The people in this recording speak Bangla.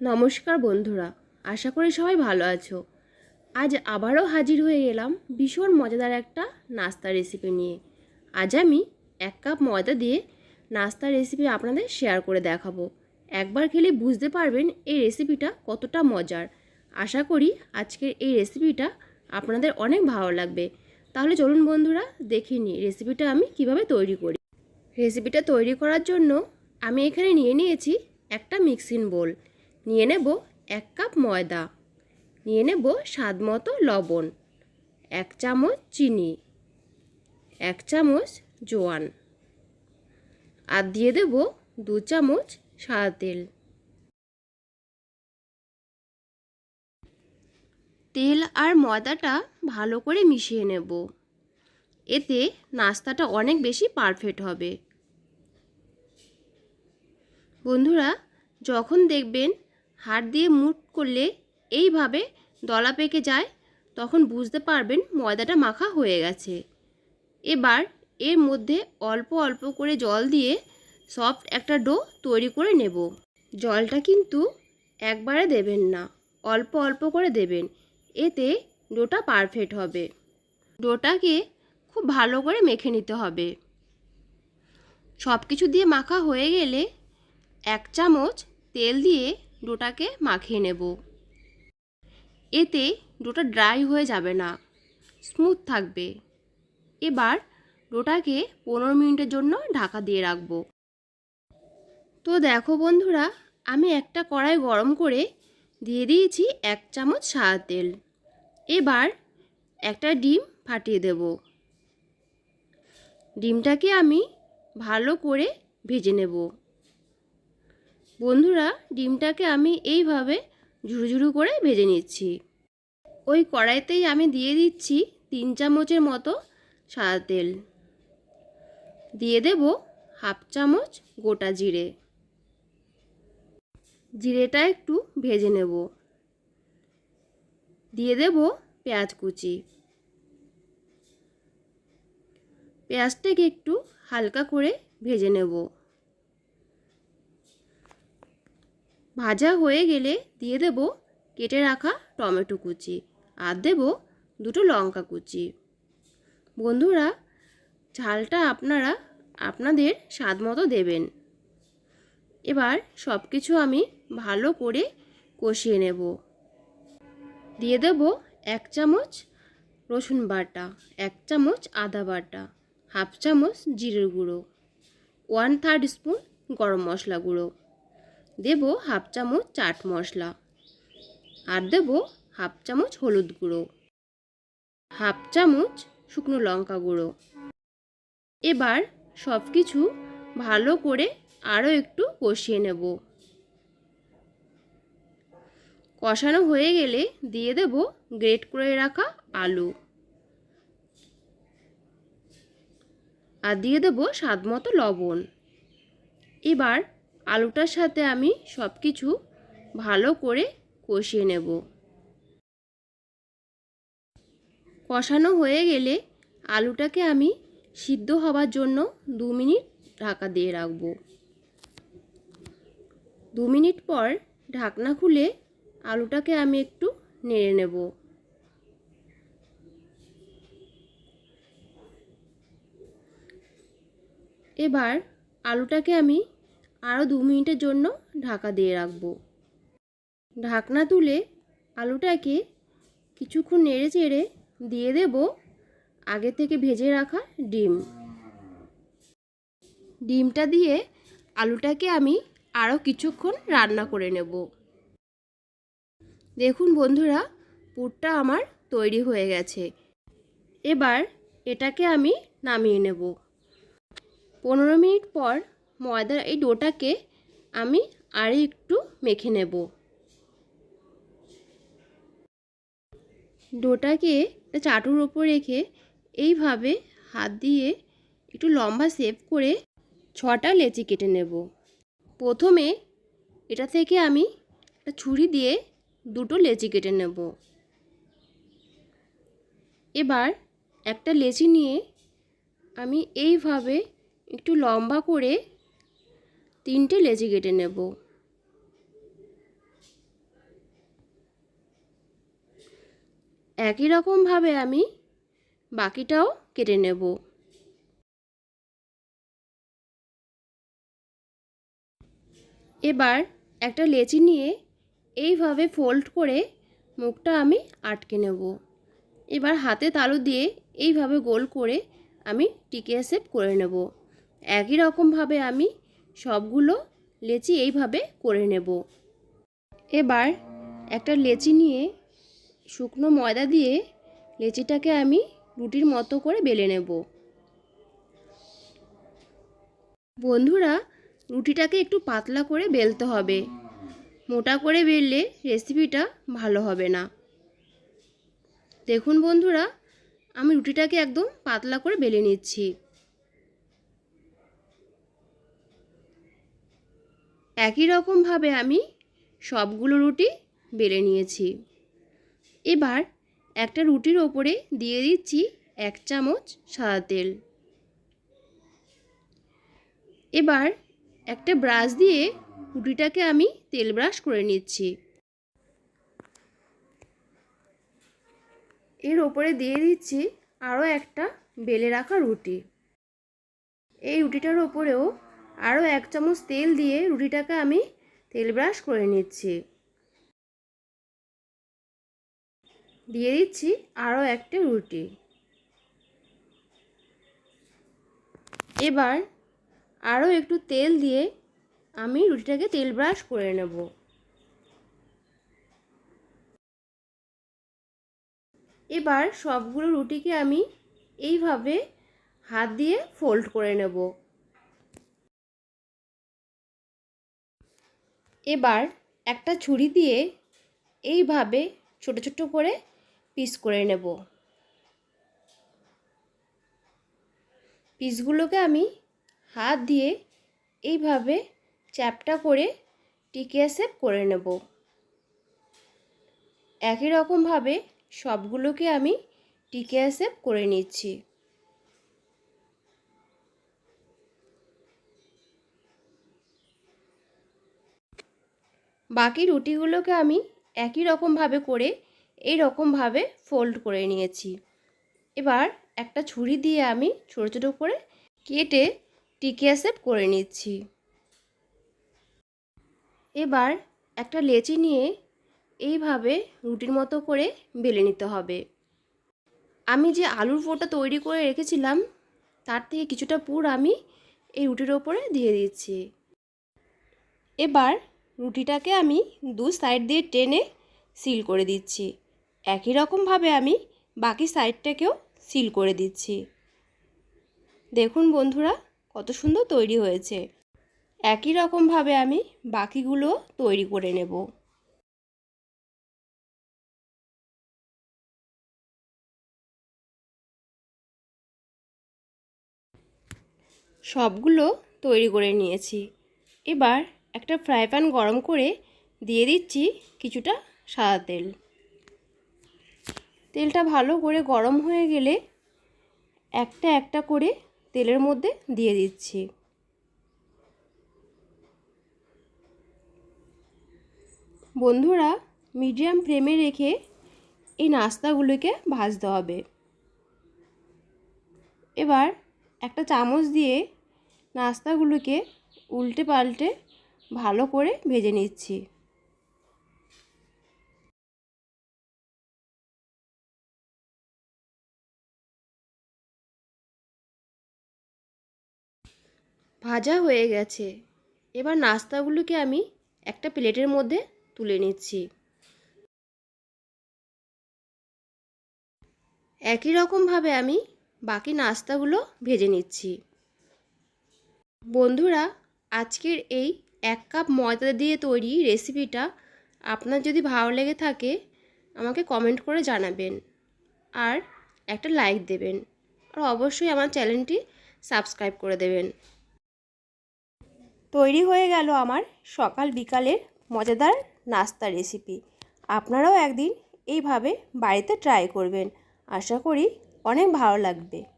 নমস্কার বন্ধুরা, আশা করি সবাই ভালো আছো। আজ আবারও হাজির হয়ে গেলাম ভীষণ মজাদার একটা নাস্তা রেসিপি নিয়ে। আজ আমি এক কাপ ময়দা দিয়ে নাস্তার রেসিপি আপনাদের শেয়ার করে দেখাবো। একবার খেলে বুঝতে পারবেন এই রেসিপিটা কতটা মজার। আশা করি আজকের এই রেসিপিটা আপনাদের অনেক ভালো লাগবে। তাহলে চলুন বন্ধুরা, দেখে নিই রেসিপিটা আমি কীভাবে তৈরি করি। রেসিপিটা তৈরি করার জন্য আমি এখানে নিয়ে নিয়েছি একটা মিক্সিং বোল নিয়ে নেব এক কাপ ময়দা। নিয়ে নেব স্বাদ মতো লবণ। এক চামচ চিনি। এক চামচ জোয়ান। আর দিয়ে দেব দু চামচ সাদা তেল। তেল আর ময়দাটা ভালো করে মিশিয়ে নেব। এতে নাস্তাটা অনেক বেশি পারফেক্ট হবে। বন্ধুরা, যখন দেখবেন হাত দিয়ে মুট করলে এইভাবে দলা পেকে যায়, তখন বুঝতে পারবেন ময়দাটা মাখা হয়ে গেছে। এবার এর মধ্যে অল্প অল্প করে জল দিয়ে সফট একটা ডো তৈরি করে নেব। জলটা কিন্তু একবারে দেবেন না, অল্প অল্প করে দেবেন, এতে ডোটা পারফেক্ট হবে। ডোটাকে খুব ভালো করে মেখে নিতে হবে। সব কিছু দিয়ে মাখা হয়ে গেলে এক চামচ তেল দিয়ে ডোটাকে মাখিয়ে নেব। এতে ডোটা ড্রাই হয়ে যাবে না, স্মুথ থাকবে। এবার ডোটাকে পনেরো মিনিটের জন্য ঢাকা দিয়ে রাখব। তো দেখো বন্ধুরা, আমি একটা কড়াই গরম করে দিয়ে দিয়েছি এক চামচ সাদা তেল। এবার একটা ডিম ফাটিয়ে দেব। ডিমটাকে আমি ভালো করে ভেজে নেব। বন্ধুরা, ডিমটাকে আমি এইভাবে ঝুরু ঝুরু করে ভেজে নিচ্ছি। ওই কড়াইতেই আমি দিয়ে দিচ্ছি তিন চামচের মতো সাদা তেল। দিয়ে দেব হাফ চামচ গোটা জিরে। জিরেটা একটু ভেজে নেব। দিয়ে দেব পেঁয়াজ কুচি। পেঁয়াজটাকে একটু হালকা করে ভেজে নেব। ভাজা হয়ে গেলে দিয়ে দেব কেটে রাখা টমেটো কুচি আর দেব দুটো লঙ্কা কুচি। বন্ধুরা, ঝালটা আপনারা আপনাদের স্বাদ মতো দেবেন। এবার সব কিছু আমি ভালো করে কষিয়ে নেব। দিয়ে দেব এক চামচ রসুন বাটা, এক চামচ আদা বাটা, হাফ চামচ জিরের গুঁড়ো, ওয়ান থার্ড স্পুন গরম মশলা গুঁড়ো। দেব হাফ চামচ চাট মশলা আর দেব হাফ চামচ হলুদ গুঁড়ো, হাফ চামচ শুকনো লঙ্কা গুঁড়ো। এবার সব কিছু ভালো করে আরও একটু কষিয়ে নেব। কষানো হয়ে গেলে দিয়ে দেব গ্রেট করে রাখা আলু। আর দিয়ে দেবো স্বাদ মতো লবণ। এবার আলুটার সাথে আমি সব কিছু ভালো করে কষিয়ে নেব। কষানো হয়ে গেলে আলুটাকে আমি সিদ্ধ হওয়ার জন্য দু মিনিট ঢাকা দিয়ে রাখব। দু মিনিট পর ঢাকনা খুলে আলুটাকে আমি একটু নেড়ে নেব। এবার আলুটাকে আমি আরও দু মিনিটের জন্য ঢাকা দিয়ে রাখব। ঢাকনা তুলে আলুটাকে কিছুক্ষণ নেড়ে চেড়ে দিয়ে দেব আগে থেকে ভেজে রাখা ডিম। ডিমটা দিয়ে আলুটাকে আমি আরও কিছুক্ষণ রান্না করে নেব। দেখুন বন্ধুরা, পুরটা আমার তৈরি হয়ে গেছে। এবার এটাকে আমি নামিয়ে নেব। পনেরো মিনিট পর ময়দার এই ডোটাকে আমি আর একটু মেখে নেব। ডোটাকে চাটুর ওপর রেখে এইভাবে হাত দিয়ে একটু লম্বা সেভ করে ছটা লেচি কেটে নেব। প্রথমে এটা থেকে আমি একটা ছুরি দিয়ে দুটো লেচি কেটে নেব। এবার একটা লেচি নিয়ে আমি এইভাবে একটু লম্বা করে তিনটে লেচি কেটে নেব। একই রকমভাবে আমি বাকিটাও কেটে নেব। এবার একটা লেচি নিয়ে এইভাবে ফোল্ড করে মুখটা আমি আটকে নেব। এবার হাতে তালু দিয়ে এইভাবে গোল করে আমি টিকে সেপ করে নেব। একই রকমভাবে আমি সবগুলো লেচি এইভাবে করে নেব। এবার একটা লেচি নিয়ে শুকনো ময়দা দিয়ে লেচিটাকে আমি রুটির মতো করে বেলে নেব। বন্ধুরা, রুটিটাকে একটু পাতলা করে বেলতে হবে। মোটা করে বেললে রেসিপিটা ভালো হবে না। দেখুন বন্ধুরা, আমি রুটিটাকে একদম পাতলা করে বেলে নিচ্ছি। একই রকমভাবে আমি সবগুলো রুটি বেলে নিয়েছি। এবার একটা রুটির ওপরে দিয়ে দিচ্ছি এক চামচ সাদা তেল। এবার একটা ব্রাশ দিয়ে রুটিটাকে আমি তেল ব্রাশ করে নিচ্ছি। এর ওপরে দিয়ে দিচ্ছি আরও একটা বেলে রাখা রুটি। এই রুটিটার ওপরেও আরও এক চামচ তেল দিয়ে রুটিটাকে আমি তেল ব্রাশ করে নিচ্ছি। দিয়ে দিচ্ছি আরও একটা রুটি। এবার আরও একটু তেল দিয়ে আমি রুটিটাকে তেল ব্রাশ করে নেব। এবার সবগুলো রুটিকে আমি এইভাবে হাত দিয়ে ফোল্ড করে নেব। এবার একটা ছুরি দিয়ে এইভাবে ছোট ছোট করে পিস করে নেব। পিসগুলোকে আমি হাত দিয়ে এইভাবে চ্যাপটা করে টিকিয়া শেপ করে নেব। একই রকমভাবে সবগুলোকে আমি টিকিয়া শেপ করে নিচ্ছি। বাকি রুটিগুলোকে আমি একই রকমভাবে করে এই রকমভাবে ফোল্ড করে নিয়েছি। এবার একটা ছুরি দিয়ে আমি ছোটো ছোটো করে কেটে টিকিয়া সেপ করে নিচ্ছি। এবার একটা লেচি নিয়ে এইভাবে রুটির মতো করে বেলে নিতে হবে। আমি যে আলুর পোটা তৈরি করে রেখেছিলাম, তার থেকে কিছুটা পুর আমি এই রুটির ওপরে দিয়ে দিচ্ছি। এবার রুটিটাকে আমি দু সাইড দিয়ে টেনে সিল করে দিচ্ছি। একই রকমভাবে আমি বাকি সাইডটাকেও সিল করে দিচ্ছি। দেখুন বন্ধুরা, কত সুন্দর তৈরি হয়েছে। একই রকমভাবে আমি বাকিগুলো তৈরি করে নেব। সবগুলো তৈরি করে নিয়েছি। এবার একটা ফ্রাই প্যান গরম করে দিয়ে দিচ্ছি কিছুটা সাদা তেল। তেলটা ভালো করে গরম হয়ে গেলে একটা একটা করে তেলের মধ্যে দিয়ে দিচ্ছি। বন্ধুরা, মিডিয়াম ফ্লেমে রেখে এই নাস্তাগুলোকে ভাজতে হবে। এবার একটা চামচ দিয়ে নাস্তাগুলোকে উল্টে পাল্টে ভালো করে ভেজে নিচ্ছি। ভাজা হয়ে গেছে। এবার নাস্তাগুলোকে আমি একটা প্লেটের মধ্যে তুলে নিচ্ছি। একই রকমভাবে আমি বাকি নাস্তাগুলো ভেজে নিচ্ছি। বন্ধুরা, আজকের এই এক কাপ ময়দা দিয়ে তৈরি রেসিপিটা আপনার যদি ভালো লেগে থাকে, আমাকে কমেন্ট করে জানাবেন। আর একটা লাইক দেবেন। আর অবশ্যই আমার চ্যানেলটি সাবস্ক্রাইব করে দেবেন। তৈরি হয়ে গেল আমার সকাল বিকালের মজাদার নাস্তা রেসিপি আপনারাও একদিন এইভাবে বাড়িতে ট্রাই করবেন। আশা করি অনেক ভালো লাগবে।